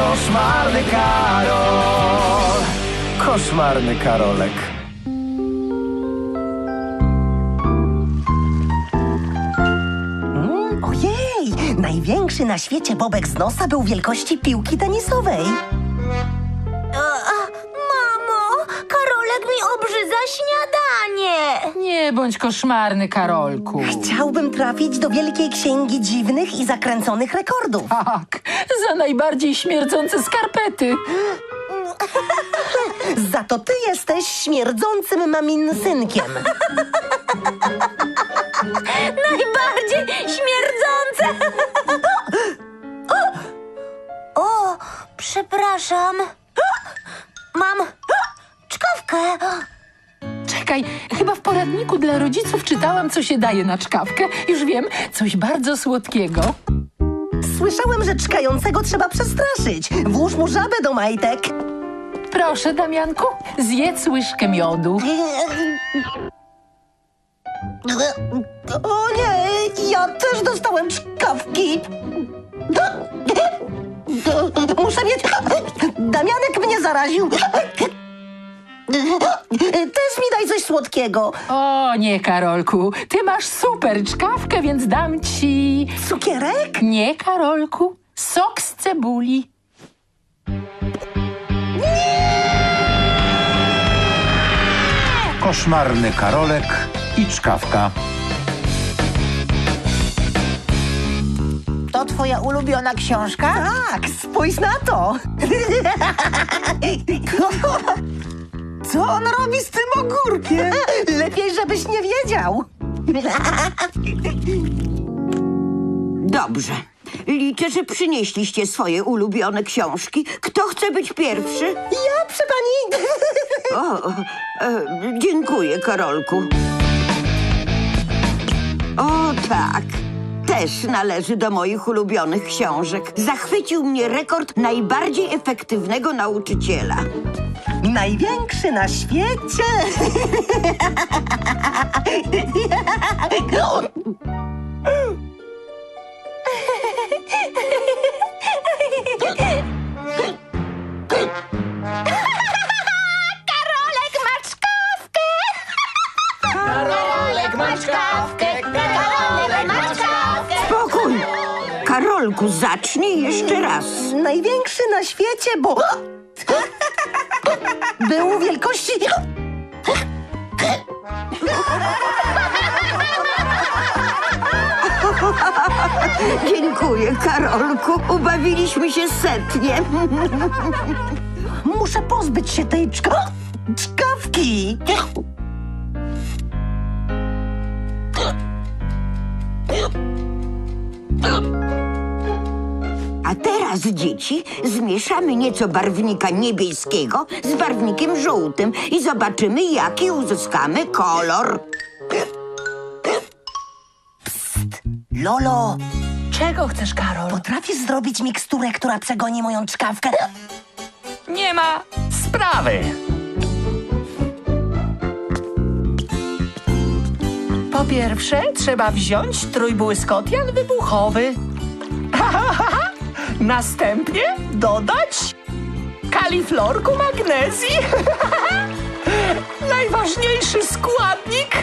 Koszmarny Karol. Koszmarny Karolek. Ojej! Największy na świecie bobek z nosa był wielkości piłki tenisowej. Nie bądź koszmarny, Karolku. Chciałbym trafić do Wielkiej Księgi Dziwnych i Zakręconych Rekordów. Tak, za najbardziej śmierdzące skarpety. Za to ty jesteś śmierdzącym mamin synkiem. Najbardziej śmierdzące. O, przepraszam. Mam czkawkę. Chyba w poradniku dla rodziców czytałam, co się daje na czkawkę. Już wiem, coś bardzo słodkiego. Słyszałem, że czkającego trzeba przestraszyć. Włóż mu żabę do majtek. Proszę, Damianku, zjedz łyżkę miodu. O nie, ja też dostałem czkawki. Muszę mieć... Damianek mnie zaraził. Też mi daj coś słodkiego. O nie, Karolku, ty masz super czkawkę, więc dam ci... Cukierek? Nie, Karolku, sok z cebuli. Koszmarny Karolek i czkawka. To twoja ulubiona książka? Tak, spójrz na to. Co on robi z tym ogórkiem? Lepiej, żebyś nie wiedział. Dobrze. Liczę, że przynieśliście swoje ulubione książki. Kto chce być pierwszy? Ja, przy pani... O, e, dziękuję, Karolku. O, tak. Też należy do moich ulubionych książek. Zachwycił mnie rekord najbardziej efektywnego nauczyciela. Największy na świecie. Karolek ma czkawkę. Karolek ma czkawkę. Karolek ma czkawkę. Spokój! Karolku, zacznij jeszcze raz. Największy na świecie, bo... Był wielkości... Dziękuję, Karolku. Ubawiliśmy się setnie. Muszę pozbyć się tej czka... czkawki. Teraz, dzieci, zmieszamy nieco barwnika niebieskiego z barwnikiem żółtym i zobaczymy, jaki uzyskamy kolor. Lolo, Czego chcesz, Karol? potrafisz zrobić miksturę, która przegoni moją czkawkę? Nie ma sprawy. Po pierwsze, trzeba wziąć trójbłyskotian wybuchowy. Następnie dodać kaliflorku magnezji. Najważniejszy składnik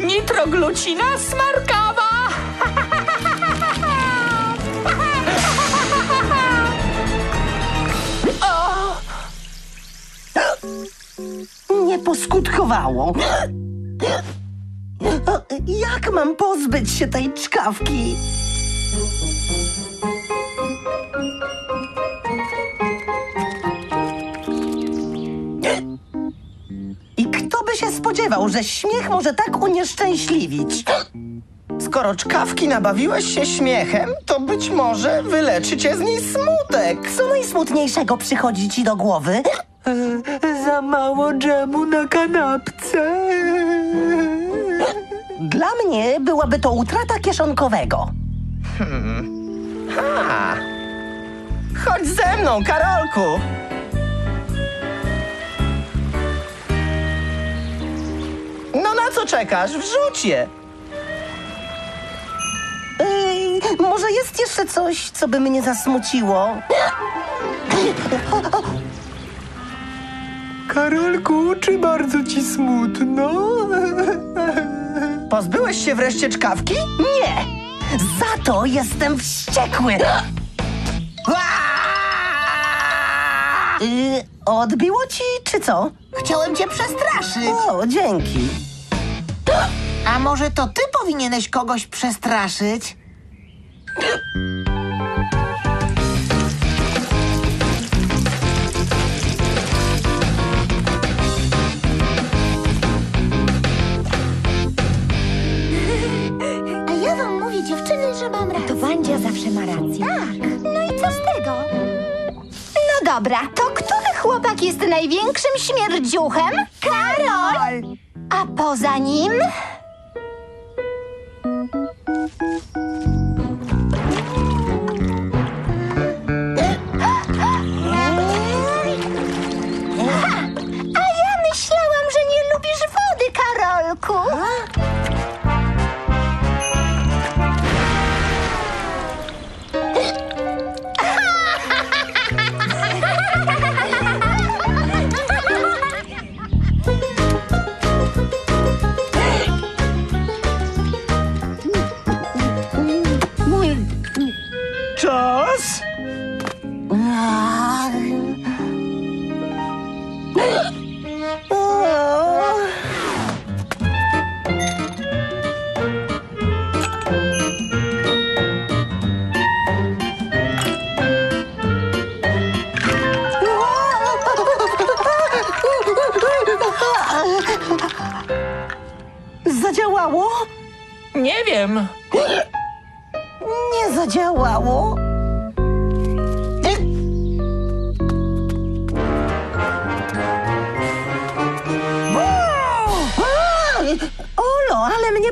nitroglucina smarkawa. Nie poskutkowało. Jak mam pozbyć się tej czkawki? Spodziewał, że śmiech może tak unieszczęśliwić? Skoro czkawki nabawiłeś się śmiechem, to być może wyleczy cię z niej smutek. Co najsmutniejszego przychodzi ci do głowy? Za mało dżemu na kanapce. Dla mnie byłaby to utrata kieszonkowego. Chodź ze mną, Karolku. Co czekasz? Wrzuć je. Ej, może jest jeszcze coś, co by mnie zasmuciło? Karolku, czy bardzo ci smutno? Pozbyłeś się wreszcie czkawki? Nie! Za to jestem wściekły! Y, odbiło ci, czy co? Chciałem cię przestraszyć. O, dzięki. A może to ty powinieneś kogoś przestraszyć? A ja wam mówię, dziewczyny, że mam rację. To Wandzia zawsze ma rację. Tak, no i co z tego? No dobra, to który chłopak jest największym śmierdziuchem? Karol! A poza nim?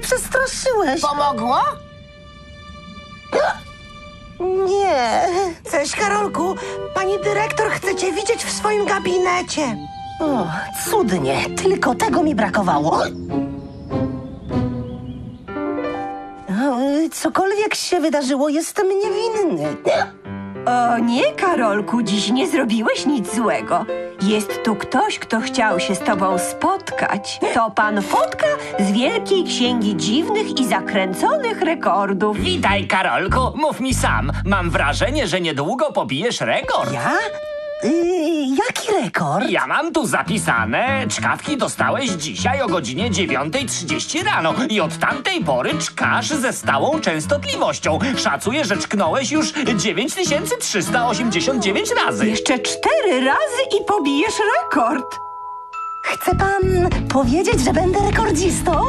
Przestraszyłeś. Pomogło? Nie. Cześć, Karolku. Pani dyrektor chce cię widzieć w swoim gabinecie. O, cudnie. Tylko tego mi brakowało. Cokolwiek się wydarzyło, jestem niewinny. O nie, Karolku, dziś nie zrobiłeś nic złego. Jest tu ktoś, kto chciał się z tobą spotkać. To pan Fotka z Wielkiej Księgi Dziwnych i Zakręconych Rekordów. Witaj, Karolku. Mów mi sam. Mam wrażenie, że niedługo pobijesz rekord. Ja? Jaki rekord? Ja mam tu zapisane, czkawki dostałeś dzisiaj o godzinie 9.30 rano i od tamtej pory czkasz ze stałą częstotliwością. Szacuję, że czknąłeś już 9389 razy. Jeszcze cztery razy i pobijesz rekord. Chce pan powiedzieć, że będę rekordzistą?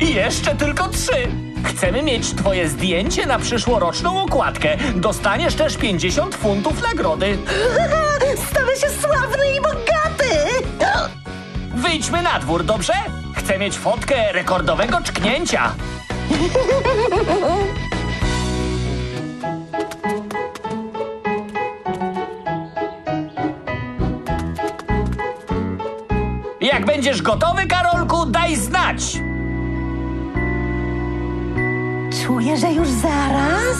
I jeszcze tylko trzy. Chcemy mieć twoje zdjęcie na przyszłoroczną okładkę. Dostaniesz też 50 funtów nagrody. Stanę się sławny i bogaty! Wyjdźmy na dwór, dobrze? Chcę mieć fotkę rekordowego czknięcia. Jak będziesz gotowy, Karolku, daj znać. Czuję, że już zaraz.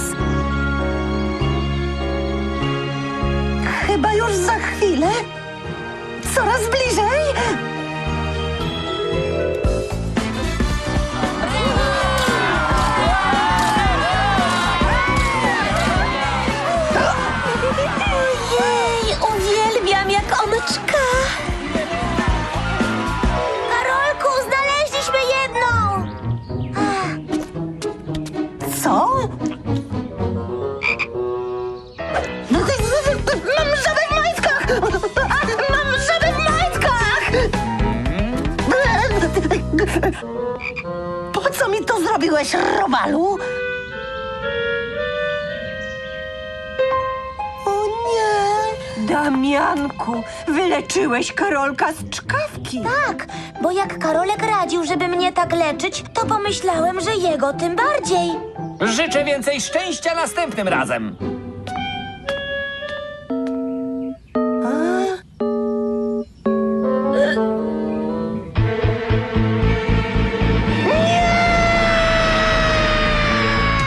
Chyba już za chwilę. Coraz bliżej. Po co mi to zrobiłeś, Robalu? O nie! Damianku, wyleczyłeś Karolka z czkawki. Tak, bo jak Karolek radził, żeby mnie tak leczyć, to pomyślałem, że jego tym bardziej. Życzę więcej szczęścia następnym razem.